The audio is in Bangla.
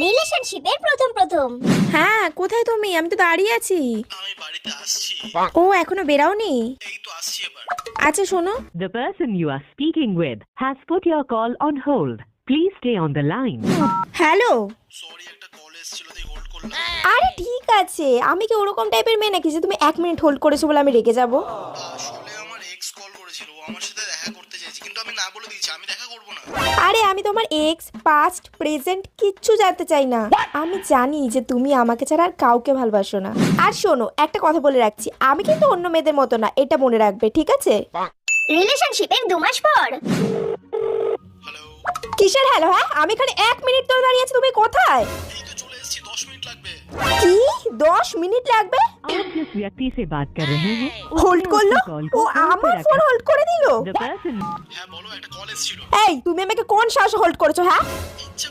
রিলেশনশিপের প্রথম প্রথম। হ্যাঁ কোথায় তুমি? আমি তো দাঁড়িয়ে আছি। আমি বাড়িতে আসছি। ও এখনও বেরাওনি এই তো আসছি এবার। আচ্ছা শোনো। The person you are speaking with has put your call on hold. Please stay on the line. Hello sorry একটা কল এসেছিল তাই হোল্ড করলাম। আরে ঠিক আছে। আমি কি ওরকম টাইপের মেয়ে নাকি যে তুমি এক মিনিট হোল্ড করেছ বলে আমি রেগে যাব? আসলে আমার এক্স কল করেছিল। ও আমার সাথে আমি দেখা করব না। আরে আমি তোমার এক্স পাস্ট প্রেজেন্ট কিচ্ছু জানতে চাই না। আমি জানি যে তুমি আমাকে ছাড়া আর কাউকে ভালোবাসো না। আর শোনো একটা কথা বলে রাখছি। আমি কিন্তু অন্য মেয়েদের মতো না এটা মনে রাখবে ঠিক আছে? রিলেশনশিপের দু মাস পর। কিসের হ্যালো হ্যাঁ? আমি এখানে এক মিনিট ধরে দাঁড়িয়ে আছি তুমি কোথায়? এই তো চলে এসেছি দশ মিনিট লাগবে। কি? দশ মিনিট লাগবে? आप जिस व्यक्ति से बात कर रहे हैं হোল্ড उसने করলো उसकी कॉल ও को hold पे আমার ফোন रखा। হোল্ড করে দিল The person হ্যাঁ বলো একটা কল এসেছিল এই তুমি আমাকে কোন সাহসে হোল্ড করেছো হ্যাঁ ইচ্ছা করে